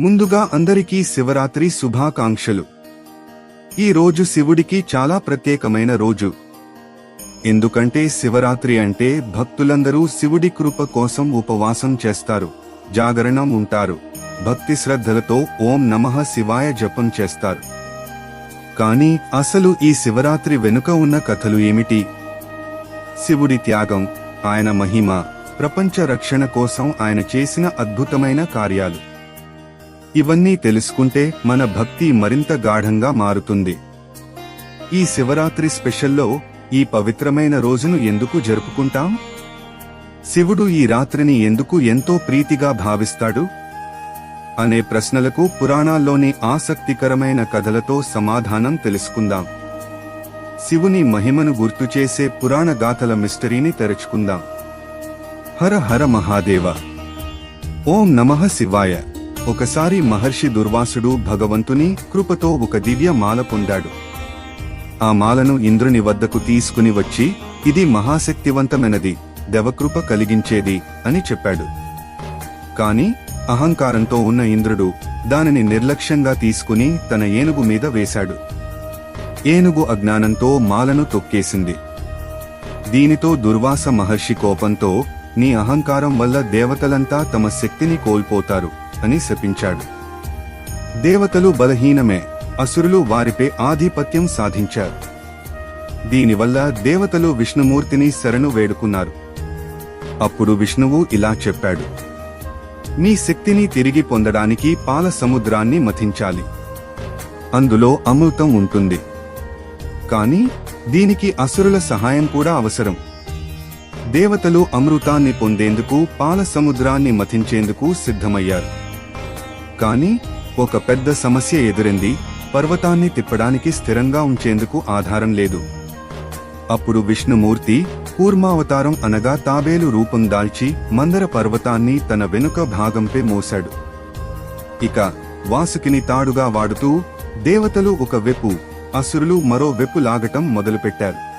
ముందుగా అందరికీ శివరాత్రి శుభాకాంక్షలు. ఈ రోజు శివుడికి చాలా ప్రత్యేకమైన రోజు. ఎందుకంటే శివరాత్రి అంటే భక్తులందరూ శివుడి కృప కోసం ఉపవాసం చేస్తారు జాగరణం ఉంటారు భక్తి శ్రద్ధలతో ఓం నమః శివాయ జపం చేస్తారు. కానీ అసలు ఈ శివరాత్రి వెనుక ఉన్న కథలు ఏమిటి? శివుడి త్యాగం ఆయన మహిమ ప్రపంచ రక్షణ కోసం ఆయన చేసిన అద్భుతమైన కార్యాలు. ఇవన్నీ తెలుసుకుంటే మన భక్తి మరింత గాఢంగా మారుతుంది. ఈ శివరాత్రి స్పెషల్లో ఈ పవిత్రమైన రోజును ఎందుకు జరుపుకుంటాం? శివుడు ఈ రాత్రిని ఎందుకు ఎంతో ప్రీతిగా భావిస్తాడు? అనే ప్రశ్నలకు పురాణాల్లోని ఆసక్తికరమైన కథలతో సమాధానం తెలుసుకుందాం. శివుని మహిమను గుర్తుచేసే పురాణ గాథల మిస్టరీని తెరుచుకుందాం. హర హర మహాదేవ. ఓం నమః శివాయ. ఒకసారి మహర్షి దుర్వాసుడు భగవంతుని కృపతో ఒక దివ్య మాల పొందాడు. ఆ మాలను ఇంద్రుని వద్దకు తీసుకుని వచ్చి ఇది మహాశక్తివంతమైనది దేవకృప కలిగించేది అని చెప్పాడు. కాని అహంకారంతో ఉన్న ఇంద్రుడు దానిని నిర్లక్ష్యంగా తీసుకుని తన ఏనుగు మీద వేశాడు. ఏనుగు అజ్ఞానంతో మాలను తొక్కేసింది. దీనితో దుర్వాస మహర్షి కోపంతో నీ అహంకారం వల్ల దేవతలంతా తమ శక్తిని కోల్పోతారు అని శపించాడు. దేవతలు బలహీనమే అసురులు వారిపై ఆధిపత్యం సాధించారు. దీనివల్ల దేవతలు విష్ణుమూర్తిని శరణు వేడుకున్నారు. అప్పుడు విష్ణువు ఇలా చెప్పాడు. మీ శక్తిని తిరిగి పొందడానికి పాల సముద్రాన్ని మథించాలి. అందులో అమృతం ఉంటుంది. కాని దీనికి అసురుల సహాయం కూడా అవసరం. దేవతలు అమృతాన్ని పొందేందుకు పాల సముద్రాన్ని మథించేందుకు సిద్ధమయ్యారు. కానీ ఒక పెద్ద సమస్య ఎదురింది పర్వతాన్ని తిప్పడానికి స్థిరంగా ఉంచేందుకు ఆధారం లేదు. అప్పుడు విష్ణుమూర్తి కూర్మావతారం అనగా తాబేలు రూపం దాల్చి మందర పర్వతాన్ని తన వెనుక భాగంపై మోశాడు. ఇక వాసుకిని తాడుగా వాడుతూ దేవతలు ఒక వెపు అసురులు మరో వెప్పు లాగటం మొదలుపెట్టారు.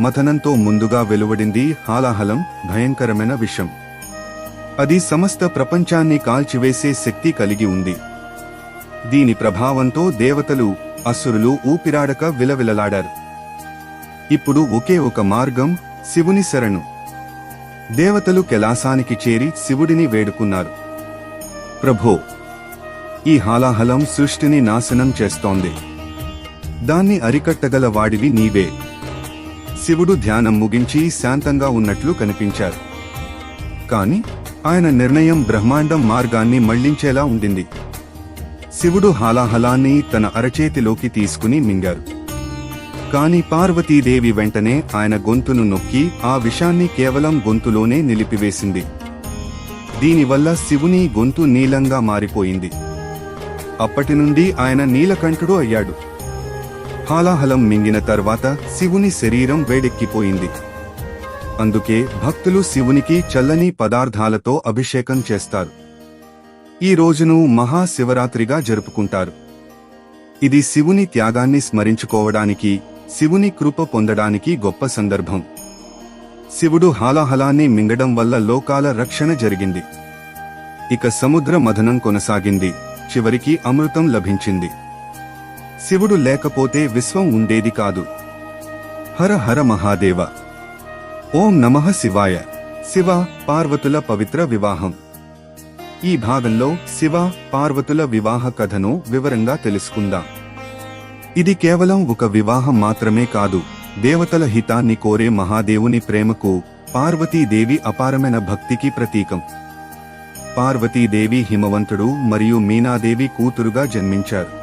మథనంతో ముందుగా వెలువడింది హాలాహలం భయంకరమైన విషం. అది సమస్త ప్రపంచాన్ని కాల్చివేసే శక్తి కలిగి ఉంది. దీని ప్రభావంతో దేవతలు అసురులు ఊపిరాడక విలవిలలాడారు. ఇప్పుడు ఒకే ఒక మార్గం శివుని శరణు. దేవతలు కెలాసానికి చేరి శివుడిని వేడుకున్నారు. ప్రభో ఈ హాలాహలం సృష్టిని నాశనం చేస్తోంది. దాన్ని అరికట్టగల వాడివి నీవే. శివుడు ధ్యానం ముగించి శాంతంగా ఉన్నట్లు కనిపించారు. కాని ఆయన నిర్ణయం బ్రహ్మాండం మార్గాన్ని మళ్ళించేలా ఉండింది. శివుడు హాలాహలాన్ని తన అరచేతిలోకి తీసుకుని మింగారు. కాని పార్వతీదేవి వెంటనే ఆయన గొంతును నొక్కి ఆ విషాన్ని కేవలం గొంతులోనే నిలిపివేసింది. దీనివల్ల శివుని గొంతు నీలంగా మారిపోయింది. అప్పటి నుండి ఆయన నీలకంఠుడు అయ్యాడు. హాలాహలం మింగిన తర్వాత శివుని శరీరం వేడెక్కిపోయింది. అందుకే భక్తులు శివునికి చల్లని పదార్థాలతో అభిషేకం చేస్తారు. ఈ రోజును మహాశివరాత్రిగా జరుపుకుంటారు. ఇది శివుని త్యాగాన్ని స్మరించుకోవడానికి శివుని కృప పొందడానికి గొప్ప సందర్భం. శివుడు హాలాహలాన్ని మింగడం వల్ల లోకాల రక్షణ జరిగింది. ఇక సముద్ర మథనం కొనసాగింది. చివరికి అమృతం లభించింది. శివుడు లేకపోతే విశ్వం ఉండేది కాదు. హర హర మహాదేవ. ఓం నమః శివాయ. శివ పార్వతుల పవిత్ర వివాహం. ఈ భాగంలో శివ పార్వతుల వివాహ కథను వివరంగా తెలుసుకుందాం. ఇది కేవలం ఒక వివాహం మాత్రమే కాదు. దేవతల హితాన్ని కోరే మహాదేవుని ప్రేమకు పార్వతీదేవి అపారమైన భక్తికి ప్రతీకం. పార్వతీదేవి హిమవంతుడు మరియు మీనాదేవి కూతురుగా జన్మించారు.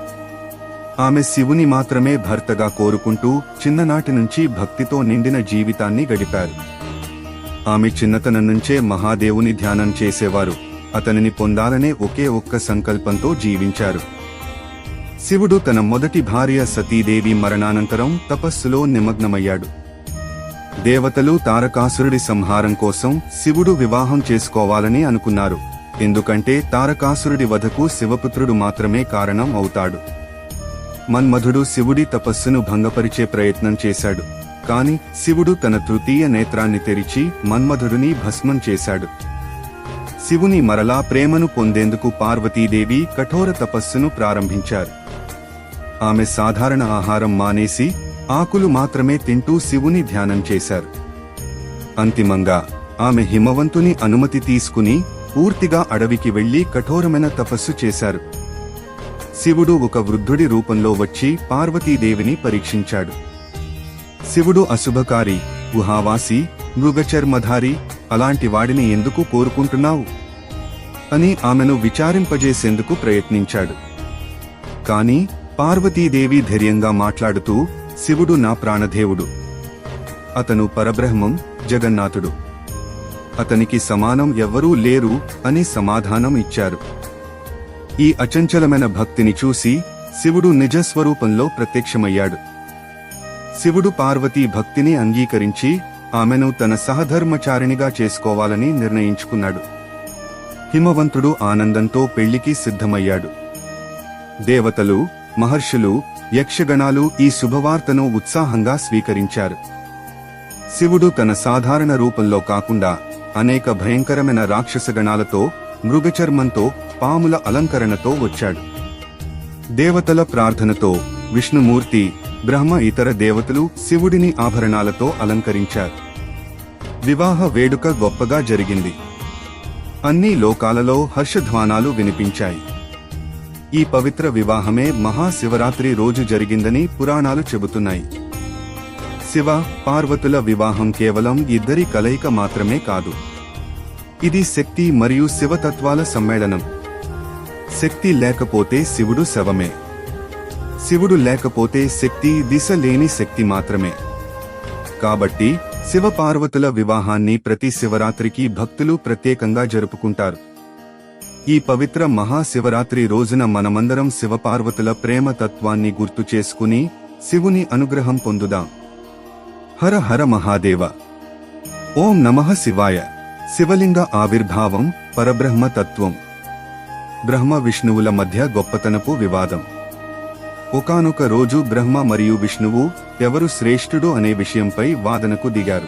ఆమె శివుని మాత్రమే భర్తగా కోరుకుంటూ చిన్ననాటి నుంచి భక్తితో నిండిన జీవితాన్ని గడిపారు. ఆమె చిన్నతనం నుంచే మహాదేవుని ధ్యానం చేసేవారు. అతనిని పొందాలనే ఒకే ఒక్క సంకల్పంతో జీవించారు. శివుడు తన మొదటి భార్య సతీదేవి మరణానంతరం తపస్సులో నిమగ్నమయ్యాడు. దేవతలు తారకాసురుడి సంహారం కోసం శివుడు వివాహం చేసుకోవాలని అనుకున్నారు. ఎందుకంటే తారకాసురుడి వధకు శివపుత్రుడు మాత్రమే కారణం అవుతాడు. మన్మధుడు శివుడి తపస్సును భంగపరిచే ప్రయత్నం చేశాడు. కాని శివుడు తన తృతీయ నేత్రాన్ని తెరిచి మన్మధుడిని భస్మం చేశాడు. శివుని మరలా ప్రేమను పొందేందుకు పార్వతీదేవి కఠోర తపస్సును ప్రారంభించారు. ఆమె సాధారణ ఆహారం మానేసి ఆకులు మాత్రమే తింటూ శివుని ధ్యానం చేశారు. అంతిమంగా ఆమె హిమవంతుని అనుమతి తీసుకుని పూర్తిగా అడవికి వెళ్ళి కఠోరమైన తపస్సు చేశారు. శివుడు ఒక వృద్ధుడి రూపంలో వచ్చి పార్వతీదేవిని పరీక్షించాడు. శివుడు అశుభకారి గుహావాసి మృగచర్మధారి అలాంటి వాడిని ఎందుకు కోరుకుంటున్నావు? అని ఆమెను విచారింపజేసేందుకు ప్రయత్నించాడు. కాని పార్వతీదేవి ధైర్యంగా మాట్లాడుతూ శివుడు నా ప్రాణదేవుడు. అతను పరబ్రహ్మం జగన్నాథుడు. అతనికి సమానం ఎవ్వరూ లేరు అని సమాధానం ఇచ్చారు. ఈ అచంచలమైన భక్తిని చూసి శివుడు నిజస్వరూపంలో ప్రత్యక్షమయ్యాడు. శివుడు పార్వతీ భక్తిని అంగీకరించి ఆమెను తన సహధర్మచారిణిగా చేసుకోవాలని నిర్ణయించుకున్నాడు. హిమవంతుడు ఆనందంతో పెళ్ళికి సిద్ధమయ్యాడు. దేవతలు మహర్షులు యక్షగణాలు ఈ శుభవార్తను ఉత్సాహంగా స్వీకరించారు. శివుడు తన సాధారణ రూపంలో కాకుండా అనేక భయంకరమైన రాక్షసగణాలతో మృగచర్మంతో పాముల అలంకరణతో వచ్చాడు. దేవతల ప్రార్థనతో విష్ణుమూర్తి బ్రహ్మ ఇతర దేవతలు శివుడిని ఆభరణాలతో అలంకరించారు. వివాహ వేడుక గొప్పగా జరిగింది. అన్ని లోకాలలో హర్షధ్వానాలు వినిపించాయి. ఈ పవిత్ర వివాహమే మహాశివరాత్రి రోజు జరిగిందని పురాణాలు చెబుతున్నాయి. శివ పార్వతుల వివాహం కేవలం ఇద్దరి కలయిక మాత్రమే కాదు. ఇది శక్తి మరియు శివతత్వాల సమ్మేళనం. శక్తి లేకపోతే శివుడు శవమే. శివుడు లేకపోతే శక్తి దిశ లేని శక్తి మాత్రమే. కాబట్టి శివపార్వతుల వివాహాన్ని ప్రతి శివరాత్రికి భక్తులు ప్రత్యేకంగా జరుపుకుంటారు. ఈ పవిత్ర మహాశివరాత్రి రోజున మనమందరం శివపార్వతుల ప్రేమ తత్వాన్ని గుర్తు చేసుకుని శివుని అనుగ్రహం పొందుదాం. హర హర మహాదేవ. ఓం నమః శివాయ. శివలింగ ఆవిర్భావం పరబ్రహ్మ తత్వం. బ్రహ్మ విష్ణువుల మధ్య గొప్పతనపు వివాదం. ఒకానొక రోజు బ్రహ్మ మరియు విష్ణువు ఎవరు శ్రేష్ఠుడు అనే విషయంపై వాదనకు దిగారు.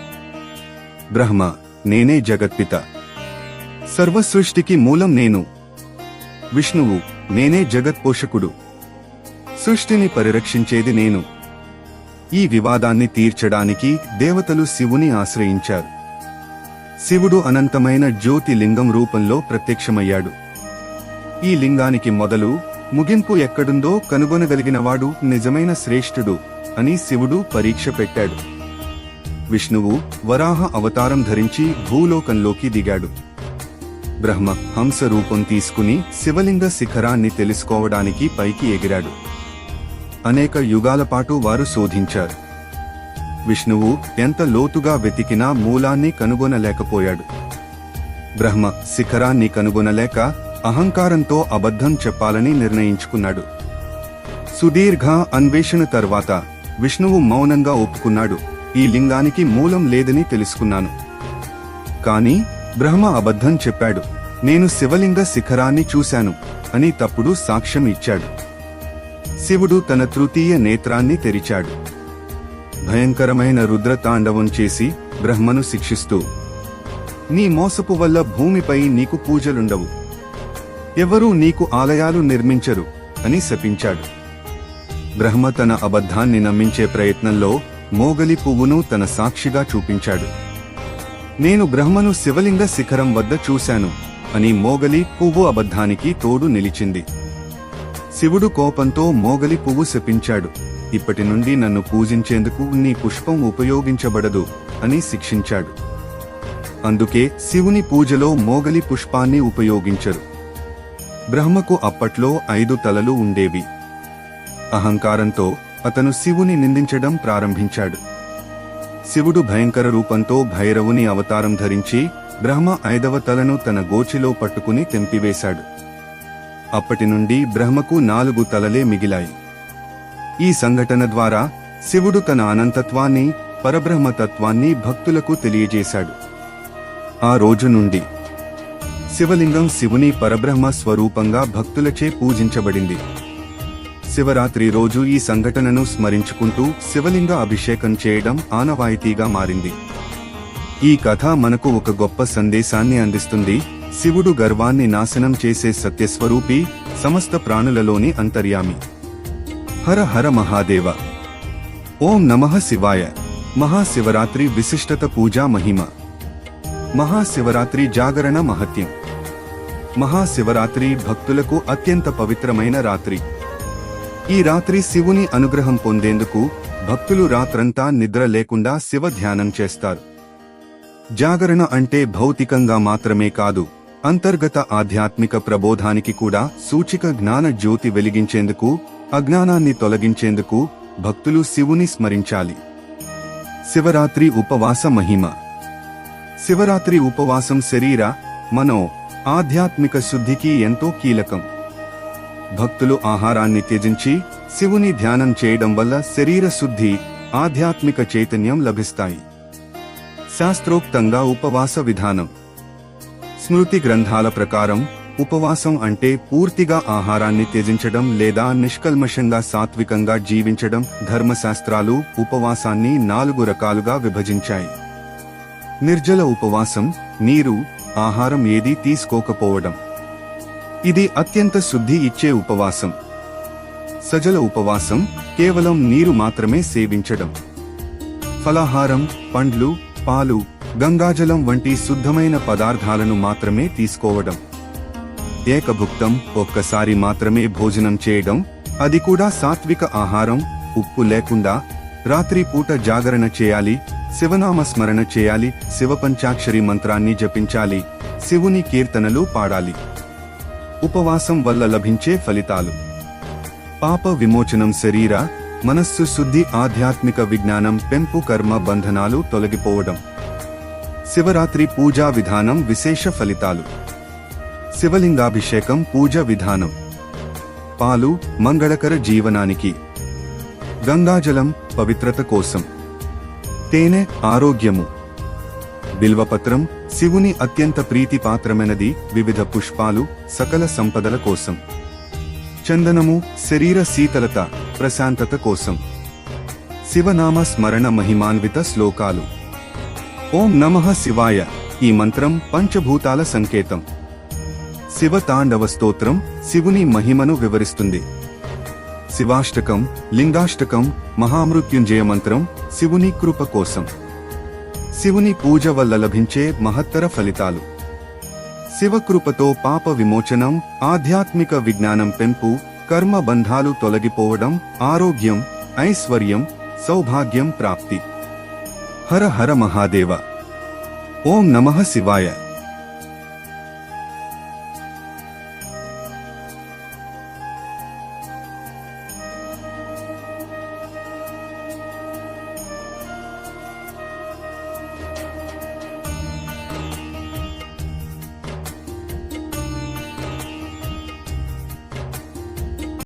బ్రహ్మ నేనే జగత్పిత. సర్వసృష్టికి మూలం నేను. విష్ణువు నేనే జగత్పోషకుడు. సృష్టిని పరిరక్షించేది నేను. ఈ వివాదాన్ని తీర్చడానికి దేవతలు శివుని ఆశ్రయించారు. శివుడు అనంతమైన జ్యోతి లింగం రూపంలో ప్రత్యక్షమయ్యాడు. ఈ లింగానికి మొదలు ముగింపు ఎక్కడుందో కనుగొనగలిగినవాడు నిజమైన శ్రేష్ఠుడు అని శివుడు పరీక్ష పెట్టాడు. విష్ణువు వరాహ అవతారం ధరించి భూలోకంలోకి దిగాడు. బ్రహ్మ హంస రూపం తీసుకుని శివలింగ శిఖరాన్ని తెలుసుకోవడానికి పైకి ఎగిరాడు. అనేక యుగాల పాటు వారు శోధించారు. విష్ణువు ఎంత లోతుగా వెతికినా మూలాన్ని కనుగొనలేకపోయాడు. బ్రహ్మ శిఖరాన్ని కనుగొనలేక అహంకారంతో అబద్ధం చెప్పాలని నిర్ణయించుకున్నాడు. సుదీర్ఘ అన్వేషణ తర్వాత విష్ణువు మౌనంగా ఒప్పుకున్నాడు. ఈ లింగానికి మూలం లేదని తెలుసుకున్నాను. కాని బ్రహ్మ అబద్ధం చెప్పాడు. నేను శివలింగ శిఖరాన్ని చూశాను అని తప్పుడు సాక్ష్యం ఇచ్చాడు. శివుడు తన తృతీయ నేత్రాన్ని తెరిచాడు. భయంకరమైన రుద్రతాండవం చేసి బ్రహ్మను శిక్షిస్తూ నీ మోసపు వల్ల భూమిపై నీకు పూజలుండవు. ఎవరూ నీకు ఆలయాలు నిర్మించరు అని శపించాడు. బ్రహ్మ తన అబద్ధాన్ని నమ్మించే ప్రయత్నంలో మోగలి పువ్వును తన సాక్షిగా చూపించాడు. నేను బ్రహ్మను శివలింగ శిఖరం వద్ద చూశాను అని మోగలి పువ్వు అబద్ధానికి తోడు నిలిచింది. శివుడు కోపంతో మోగలి పువ్వు శపించాడు. ఇప్పటి నుండి నన్ను పూజించేందుకు నీ పుష్పం ఉపయోగించబడదు అని శిక్షించాడు. అందుకే శివుని పూజలో మోగలి పుష్పాన్ని ఉపయోగించరు. బ్రహ్మకు అప్పట్లో ఐదు తలలు ఉండేవి. అహంకారంతో అతను శివుని నిందించడం ప్రారంభించాడు. శివుడు భయంకర రూపంతో భైరవుని అవతారం ధరించి బ్రహ్మ ఐదవ తలను తన గోచిలో పట్టుకుని తెంపివేశాడు. అప్పటి నుండి బ్రహ్మకు నాలుగు తలలే మిగిలాయి. ఈ సంఘటన ద్వారా శివుడు తన అనంతత్వాన్ని పరబ్రహ్మతత్వాన్ని భక్తులకు తెలియజేశాడు. ఆ రోజు నుండి శివలింగం శివుని పరబ్రహ్మ స్వరూపంగా భక్తులచే పూజించబడింది. శివరాత్రి రోజు ఈ సంఘటనను స్మరించుకుంటూ శివలింగ అభిషేకం చేయడం ఆనవాయితీగా మారింది. ఈ కథ మనకు ఒక గొప్ప సందేశాన్ని అందిస్తుంది. శివుడు గర్వాన్ని నాశనం చేసే సత్యస్వరూపి సమస్త ప్రాణులలోని అంతర్యామి. హర హర మహాదేవ. ఓం నమః శివాయ. మహాశివరాత్రి విశిష్టత పూజా మహిమ. మహాశివరాత్రి జాగరణ మహత్యం. మహాశివరాత్రి భక్తులకు అత్యంత పవిత్రమైన రాత్రి. ఈ రాత్రి శివుని అనుగ్రహం పొందేందుకు భక్తులు రాత్రంతా నిద్ర లేకుండా శివ ధ్యానం చేస్తారు. జాగరణ అంటే భౌతికంగా మాత్రమే కాదు అంతర్గత ఆధ్యాత్మిక ప్రబోధానికి కూడా సూచిక జ్ఞాన జ్యోతి వెలిగించేందుకు అజ్ఞానాన్ని తొలగించేందుకు భక్తులు శివుని స్మరించాలి. శివరాత్రి ఉపవాస మహిమ. శివరాత్రి ఉపవాసం శరీర మనో ఆధ్యాత్మిక శుద్ధికి ఎంతో కీలకం. భక్తులు ఆహారాన్ని త్యజించి శివుని ధ్యానం చేయడం వల్ల శరీర శుద్ధి ఆధ్యాత్మిక చైతన్యం లభిస్తాయి. శాస్త్రోక్తంగా ఉపవాస విధానం. స్మృతి గ్రంథాల ప్రకారం ఉపవాసం అంటే పూర్తిగా ఆహారాన్ని త్యజించడం లేదా నిష్కల్మషంగా సాత్వికంగా జీవించడం ధర్మశాస్త్రాలు ఉపవాసాన్ని నాలుగు రకాలుగా విభజించాయి. నిర్జల ఉపవాసం నీరు ఆహారం ఏదీ తీసుకోకపోవడం. ఇది అత్యంత శుద్ధి ఇచ్చే ఉపవాసం. సజల ఉపవాసం కేవలం నీరు మాత్రమే సేవించడం. ఫలాహారం పండ్లు పాలు గంగాజలం వంటి శుద్ధమైన పదార్థాలను మాత్రమే తీసుకోవడం. ఏకభుక్తం ఒక్కసారి మాత్రమే భోజనం చేయడం అది కూడా సాత్విక ఆహారం ఉప్పు లేకుండా రాత్రి పూట జాగరణ చేయాలి శివనామ స్మరణ చేయాలి శివపంచాక్షరి మంత్రాన్ని జపించాలి శివుని కీర్తనలు పాడాలి. ఉపవాసం వల్ల లభించే ఫలితాలు. పాప విమోచనం శరీర మనస్సు శుద్ధి ఆధ్యాత్మిక విజ్ఞానం పెంపు కర్మ బంధనాలు తొలగిపోవడం. శివరాత్రి పూజా విధానం విశేష ఫలితాలు. శివలింగాభిషేకం పూజ విధానం. పాలు మంగళకర జీవనానికి. గంగాజలం పవిత్రత కోసం. తేనె ఆరోగ్యము. బిల్వపత్రం శివుని అత్యంత ప్రీతిపాత్రమైనది వివిధ పుష్పాలు సకల సంపదల కోసం. చందనము శరీర శీతలత ప్రశాంతత కోసం. శివనామ స్మరణ మహిమాన్విత శ్లోకాలు. ఓం నమః శివాయ ఈ మంత్రం పంచభూతాల సంకేతం. శివ తాండవ స్తోత్రం శివుని మహిమను వివరిస్తుంది. శివాష్టకం లింగాష్టకం మహామృత్యుంజయ మంత్రం శివుని కృప కోసం. శివుని పూజ వల్ల లభించే మహత్తర ఫలితాలు. శివకృపతో పాప విమోచనం ఆధ్యాత్మిక విజ్ఞానం పెంపు కర్మ బంధాలు తొలగిపోవడం ఆరోగ్యం ఐశ్వర్యం సౌభాగ్యం ప్రాప్తి. హర హర మహాదేవ. ఓం నమః శివాయ.